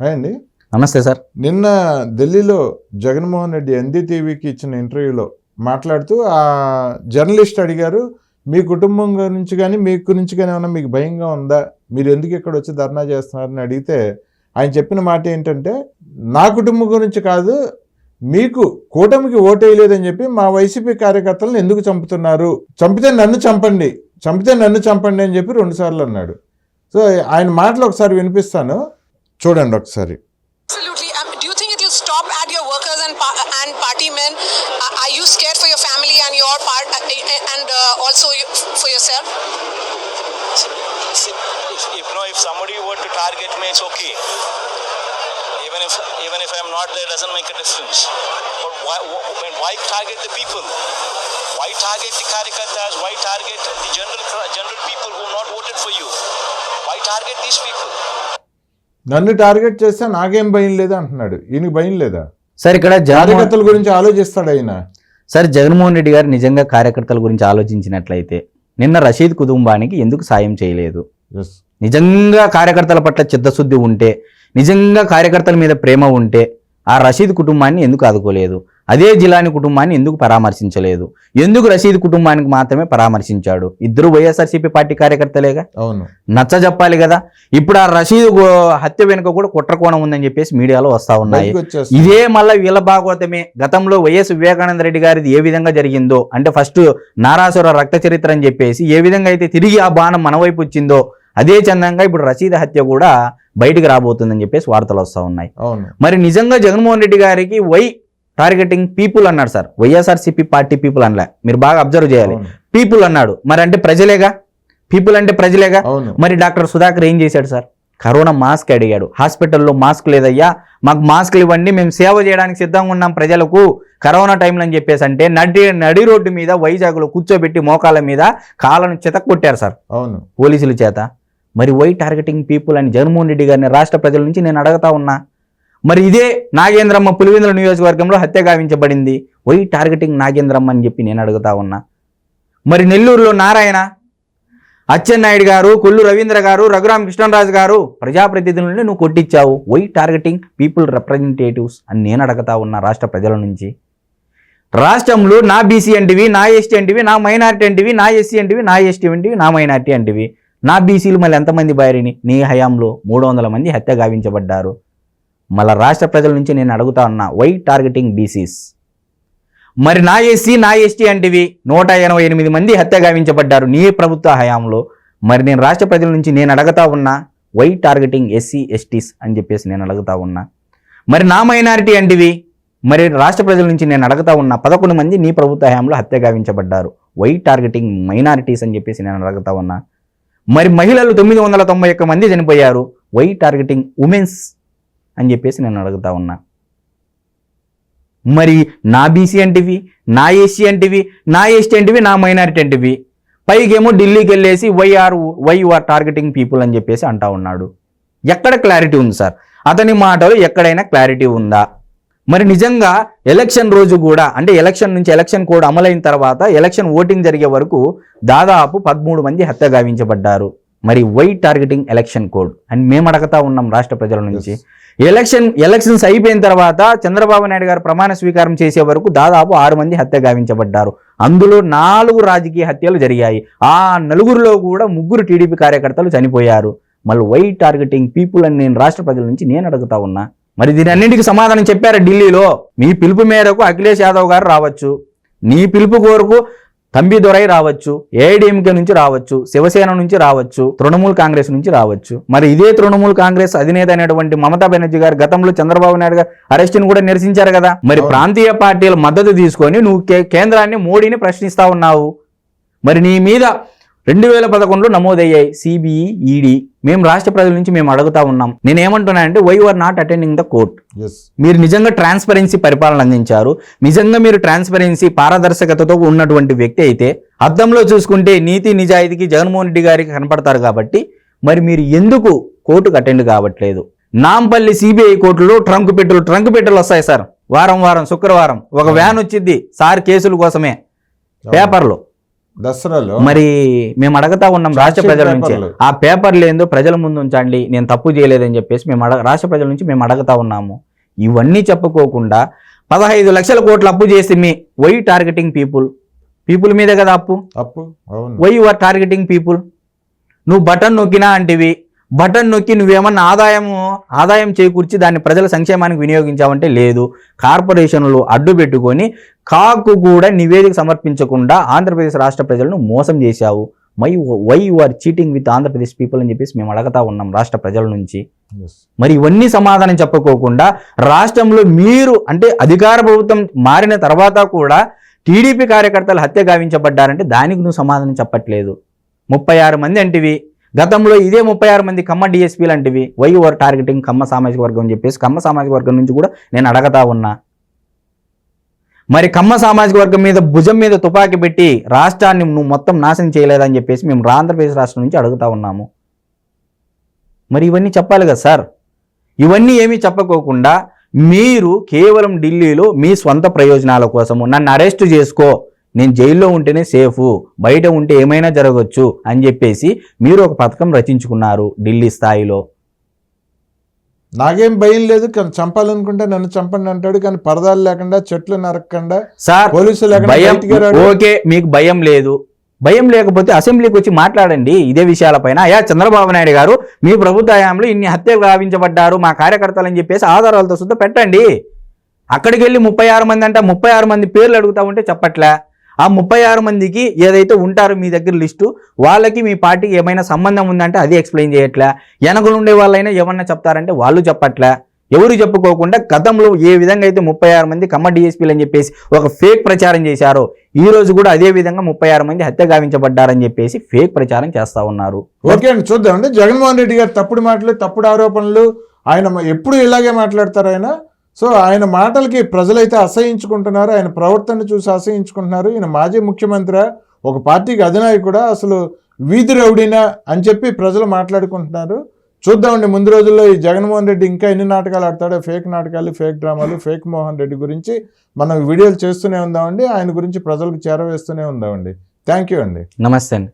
Hi అండి. నమస్తే sir. నిన్న ఢిల్లీలో జగన్మోహన్ రెడ్డి ఎన్డీటీవీకి ఇచ్చిన ఇంటర్వ్యూలో మాట్లాడుతూ ఆ జర్నలిస్ట్ అడిగారు మీ కుటుంబం గురించి కానీ మీ గురించి కానీ ఏమన్నా మీకు భయంగా ఉందా? మీరు ఎందుకు ఇక్కడ వచ్చి ధర్నా చేస్తున్నారని అడిగితే ఆయన చెప్పిన మాట ఏంటంటే నా కుటుంబం గురించి కాదు మీకు కూటమికి ఓటేయలేదని చెప్పి మా వైసీపీ కార్యకర్తలను ఎందుకు చంపుతున్నారు? చంపితే నన్ను చంపండి చంపితే నన్ను చంపండి అని చెప్పి రెండుసార్లు అన్నాడు. సో ఆయన మాటలు ఒకసారి వినిపిస్తాను. చూడండి ఒకసారి Absolutely. Um, do you think it will stop at your workers and pa- and party men? Uh, are you scared for your family and your part uh, and uh, also you, for yourself? See, if, if no, if somebody were to target me, it's okay. Even if even if I'm not there, doesn't make a difference. But why wh- when why target the people? Why target the karyakartas? Why target the general cr- general people who not voted for you? Why target these people? నన్ను target చేస్తే నాకేం భయం లేదా అంటున్నాడు. ఈయనకి భయం లేదా? Sir ఇక్కడ కార్యకర్తల గురించి ఆలోచిస్తాడు ఆయన. సార్ జగన్మోహన్ రెడ్డి గారు నిజంగా కార్యకర్తల గురించి ఆలోచించినట్లయితే నిన్న రషీద్ కుటుంబానికి ఎందుకు సాయం చేయలేదు. నిజంగా కార్యకర్తల పట్ల చిత్తశుద్ధి ఉంటే నిజంగా కార్యకర్తల మీద ప్రేమ ఉంటే ఆ రషీద్ కుటుంబాన్ని ఎందుకు ఆదుకోలేదు? అదే జిలాని కుటుంబాన్ని ఎందుకు పరామర్శించలేదు? ఎందుకు రషీద్ కుటుంబానికి మాత్రమే పరామర్శించాడు? ఇద్దరు వైఎస్ఆర్సీపీ పార్టీ కార్యకర్తలేగా? అవును. నచ్చ చెప్పాలి కదా? ఇప్పుడు ఆ రషీద్ హత్య వెనుక కూడా కుట్రకోణం ఉందని చెప్పేసి మీడియాలో వస్తా ఉన్నాయి. ఇదే మళ్ళీ వీళ్ళ భాగవతమే. గతంలో వైఎస్ వివేకానంద రెడ్డి గారిది ఏ విధంగా జరిగిందో అంటే ఫస్ట్ నారాసుర రక్త చరిత్ర అని చెప్పేసి ఏ విధంగా అయితే తిరిగి ఆ బాణం మన వైపు వచ్చిందో అదే చందంగా ఇప్పుడు రషీద్ హత్య కూడా బయటికి రాబోతుందని చెప్పేసి వార్తలు వస్తూ ఉన్నాయి. మరి నిజంగా జగన్మోహన్ రెడ్డి గారికి వై టార్గెటింగ్ పీపుల్ అన్నాడు సార్. వైఎస్ఆర్సీపీ పార్టీ పీపుల్ అనలే. మీరు బాగా అబ్జర్వ్ చేయాలి. పీపుల్ అన్నాడు. మరి అంటే ప్రజలేగా? పీపుల్ అంటే ప్రజలేగా? అవును. మరి డాక్టర్ సుధాకర్ ఏం చేశాడు సార్? కరోనా మాస్క్ అడిగాడు. హాస్పిటల్లో మాస్క్ లేదయ్యా. మాకు మాస్క్లు ఇవ్వండి మేము సేవ చేయడానికి సిద్ధంగా ఉన్నాం ప్రజలకు. కరోనా టైంలో అని చెప్పేసి అంటే నడి నడి రోడ్డు మీద వైజాగ్లో కూర్చోబెట్టి మోకాళ్ళ మీద కాళ్ళను చితక్కొట్టారు సార్. అవును. పోలీసుల చేత. మరి వై టార్గెటింగ్ పీపుల్ అని జగన్మోహన్ రెడ్డి గారిని రాష్ట్ర ప్రజల నుంచి నేను అడగతా ఉన్నా? మరి ఇదే నాగేంద్రమ్మ పులివెందుల నియోజకవర్గంలో హత్య గావించబడింది. వై టార్గెటింగ్ నాగేంద్రమ్మ అని చెప్పి నేను అడుగుతా ఉన్నా. మరి నెల్లూరులో నారాయణ అచ్చెన్నాయుడు గారు కొల్లు రవీంద్ర గారు రఘురామ కృష్ణరాజు గారు ప్రజాప్రతినిధులని నువ్వు కొట్టించావు వై టార్గెటింగ్ పీపుల్ రిప్రజెంటేటివ్స్ అని నేను అడగతా ఉన్నా రాష్ట్ర ప్రజల నుంచి. రాష్ట్రంలో నా బీసీ అంటివి నా ఎస్టీ అంటివి నా మైనారిటీ అంటివి నా ఎస్సీ అంటివి నా ఎస్టీ అంటివి నా మైనారిటీ అంటివి. నా బీసీలు మళ్ళీ ఎంతమంది బారిని నీ హయాంలో మూడు వందల మంది హత్య గావించబడ్డారు. మళ్ళీ రాష్ట్ర ప్రజల నుంచి నేను అడుగుతా ఉన్నా వై టార్గెటింగ్ బీసీస్ మరి నా ఎస్సీ నా ఎస్టీ అంటివి నూట ఎనభై ఎనిమిది మంది హత్య గావించబడ్డారు నీ ప్రభుత్వ హయాంలో. మరి నేను రాష్ట్ర ప్రజల నుంచి నేను అడుగుతా ఉన్నా వై టార్గెటింగ్ ఎస్సీ ఎస్టీస్ అని చెప్పేసి నేను అడుగుతా ఉన్నా. మరి నా మైనారిటీ అంటివి మరి రాష్ట్ర ప్రజల నుంచి నేను అడుగుతా ఉన్నా పదకొండు మంది నీ ప్రభుత్వ హయాంలో హత్య గావించబడ్డారు వై టార్గెటింగ్ మైనారిటీస్ అని చెప్పేసి నేను అడుగుతా ఉన్నా. మరి మహిళలు తొమ్మిది వందల తొంభై ఒక్క మంది చనిపోయారు వై టార్గెటింగ్ ఉమెన్స్ అని చెప్పేసి నేను అడుగుతా ఉన్నా. మరి నా బీసీ అంటివి నా ఎస్సీ అంటివి నా ఎస్టీ అంటివి నా మైనారిటీ అంటివి. పైకేమో ఢిల్లీకి వెళ్ళేసి why are why are targeting people అని చెప్పేసి అంటా ఉన్నాడు. ఎక్కడ క్లారిటీ ఉంది సార్? అతని మాటలు ఎక్కడైనా క్లారిటీ ఉందా? మరి నిజంగా ఎలక్షన్ రోజు కూడా అంటే ఎలక్షన్ నుంచి ఎలక్షన్ కోడ్ అమలైన తర్వాత ఎలక్షన్ ఓటింగ్ జరిగే వరకు దాదాపు పదమూడు మంది హత్య గావించబడ్డారు. మరి వై టార్గెటింగ్ ఎలక్షన్ కోడ్ అని మేము అడగతా ఉన్నాం రాష్ట్ర ప్రజల నుంచి. ఎలక్షన్ ఎలక్షన్స్ అయిపోయిన తర్వాత చంద్రబాబు నాయుడు గారు ప్రమాణ స్వీకారం చేసే వరకు దాదాపు ఆరు మంది హత్య గావించబడ్డారు. అందులో నాలుగు రాజకీయ హత్యలు జరిగాయి. ఆ నలుగురిలో కూడా ముగ్గురు టీడీపీ కార్యకర్తలు చనిపోయారు. మళ్ళీ వై టార్గెటింగ్ పీపుల్ అని నేను రాష్ట్ర ప్రజల నుంచి నేను అడుగుతా ఉన్నా. మరి దీని అన్నింటికి సమాధానం చెప్పారు ఢిల్లీలో? మీ పిలుపు మేరకు అఖిలేష్ యాదవ్ గారు రావచ్చు. నీ పిలుపు కోరకు తంబి దొరై రావచ్చు ఏఐడిఎంకే నుంచి రావచ్చు శివసేన నుంచి రావచ్చు తృణమూల్ కాంగ్రెస్ నుంచి రావచ్చు. మరి ఇదే తృణమూల్ కాంగ్రెస్ అధినేత అయినటువంటి మమతా బెనర్జీ గారు గతంలో చంద్రబాబు నాయుడు గారు అరెస్ట్ని కూడా నిరసించారు కదా. మరి. ప్రాంతీయ పార్టీల మద్దతు తీసుకొని నువ్వు కేంద్రాన్ని మోడీని ప్రశ్నిస్తా ఉన్నావు. మరి నీ మీద రెండు వేల పదకొండులో నమోదయ్యాయి సిబిఈ ఈడీ మేము రాష్ట్ర ప్రజల నుంచి మేము అడుగుతా ఉన్నాం. నేను ఏమంటున్నా అంటే why are not attending the court మీరు నిజంగా ట్రాన్స్పరెన్సీ పరిపాలన అందించారు. నిజంగా మీరు ట్రాన్స్పరెన్సీ పారదర్శకతతో ఉన్నటువంటి వ్యక్తి అయితే అద్దంలో చూసుకుంటే నీతి నిజాయితీకి జగన్మోహన్ రెడ్డి గారికి కనపడతారు కాబట్టి మరి మీరు ఎందుకు కోర్టుకు అటెండ్ కావట్లేదు? నాంపల్లి సిబిఐ కోర్టులో ట్రంక్ పెట్టులు ట్రంక్ పెట్టులు వస్తాయి సార్. వారం వారం శుక్రవారం. ఒక వ్యాన్ వచ్చింది సార్ కేసుల కోసమే. పేపర్లో. దసరాలో మరి మేము అడగతా ఉన్నాం రాష్ట్ర ప్రజల నుంచి. ఆ పేపర్లు ఏందో ప్రజల ముందు ఉంచండి నేను తప్పు చేయలేదని చెప్పేసి మేము అడగ రాష్ట్ర ప్రజల నుంచి మేము అడగతా ఉన్నాము. ఇవన్నీ చెప్పుకోకుండా పదహైదు లక్షల కోట్ల అప్పు చేసి మీ వై టార్గెటింగ్ పీపుల్ పీపుల్ మీదే కదా అప్పు? అప్పు why you are targeting people నువ్వు బటన్ నొక్కినా అంటివి బటన్ నొక్కి నువ్వేమన్నా ఆదాయము ఆదాయం చేకూర్చి దాన్ని ప్రజల సంక్షేమానికి వినియోగించావంటే లేదు. కార్పొరేషన్లు అడ్డు పెట్టుకొని కాకు కూడా నివేదిక సమర్పించకుండా ఆంధ్రప్రదేశ్ రాష్ట్ర ప్రజలను మోసం చేశావు. My why you are cheating with Andhra Pradesh people అని చెప్పేసి మేము అడగతా ఉన్నాం రాష్ట్ర ప్రజల నుంచి. మరి ఇవన్నీ సమాధానం చెప్పకోకుండా రాష్ట్రంలో మీరు అంటే అధికార ప్రభుత్వం మారిన తర్వాత కూడా టీడీపీ కార్యకర్తలు హత్య గావించబడ్డారంటే దానికి నువ్వు సమాధానం చెప్పట్లేదు. ముప్పై ఆరు మంది అంటివి గతంలో ఇదే ముప్పై ఆరు మంది కమ్మ డిఎస్పీ లాంటివి వై ఓవర్ టార్గెటింగ్ కమ్మ సామాజిక వర్గం అని చెప్పేసి కమ్మ సామాజిక వర్గం నుంచి కూడా నేను అడగతా ఉన్నా. మరి కమ్మ సామాజిక వర్గం మీద భుజం మీద తుపాకీ పెట్టి రాష్ట్రాన్ని నువ్వు మొత్తం నాశనం చేయలేదని చెప్పేసి మేము ఆంధ్రప్రదేశ్ రాష్ట్రం నుంచి అడుగుతా ఉన్నాము. మరి ఇవన్నీ చెప్పాలి కదా సార్? ఇవన్నీ ఏమీ చెప్పకోకుండా మీరు కేవలం ఢిల్లీలో మీ స్వంత ప్రయోజనాల కోసము నన్ను అరెస్ట్ చేసుకో నేను జైల్లో ఉంటేనే సేఫ్ బయట ఉంటే ఏమైనా జరగవచ్చు అని చెప్పేసి మీరు ఒక పథకం రచించుకున్నారు ఢిల్లీ స్థాయిలో. నాకేం భయం లేదు కానీ చంపాలనుకుంటే నన్ను చంపండి అంటాడు కానీ పరదాలు లేకుండా చెట్లు నరకకుండా సార్ పోలీసులు. ఓకే మీకు భయం లేదు. భయం లేకపోతే అసెంబ్లీకి వచ్చి మాట్లాడండి ఇదే విషయాలపైన అయ్యా చంద్రబాబు నాయుడు గారు మీ ప్రభుత్వ హయాంలో ఇన్ని హత్యలు గావించబడ్డారు మా కార్యకర్తలు అని చెప్పేసి ఆధారాలతో సుద్ధ పెట్టండి. అక్కడికి వెళ్ళి ముప్పై ఆరు మంది అంటే ముప్పై ఆరు మంది పేర్లు అడుగుతా ఉంటే చెప్పట్లే. ఆ ముప్పై ఆరు మందికి ఏదైతే ఉంటారో మీ దగ్గర లిస్టు వాళ్ళకి మీ పార్టీకి ఏమైనా సంబంధం ఉందంటే అది ఎక్స్ప్లెయిన్ చేయట్లే. వెనకలు ఉండే వాళ్ళైనా ఏమన్నా చెప్తారంటే వాళ్ళు చెప్పట్లే. ఎవరు చెప్పుకోకుండా గతంలో ఏ విధంగా అయితే ముప్పై ఆరు మంది కమ్మ డిఎస్పీలు అని చెప్పేసి ఒక ఫేక్ ప్రచారం చేశారో ఈ రోజు కూడా అదే విధంగా ముప్పై ఆరు మంది హత్య గావించబడ్డారని చెప్పేసి ఫేక్ ప్రచారం చేస్తా ఉన్నారు. ఓకే అండి చూద్దామండి. జగన్మోహన్ రెడ్డి గారు తప్పుడు మాటలు తప్పుడు ఆరోపణలు ఆయన ఎప్పుడు ఇలాగే మాట్లాడతారు ఆయన? సో ఆయన మాటలకి ప్రజలైతే అసహించుకుంటున్నారు ఆయన ప్రవర్తన చూసి అసహించుకుంటున్నారు. ఈయన మాజీ ముఖ్యమంత్రి ఒక పార్టీకి అధినాయకుడా అసలు వీధి రౌడీనా అని చెప్పి ప్రజలు మాట్లాడుకుంటున్నారు. చూద్దామండి ముందు రోజుల్లో ఈ జగన్మోహన్ రెడ్డి ఇంకా ఎన్ని నాటకాలు ఆడతాడో ఫేక్ నాటకాలు ఫేక్ డ్రామాలు ఫేక్ మోహన్ రెడ్డి గురించి మనం వీడియోలు చేస్తూనే ఉందామండి. ఆయన గురించి ప్రజలకు చేరవేస్తూనే ఉందామండి. థ్యాంక్ యూ అండి. నమస్తే అండి.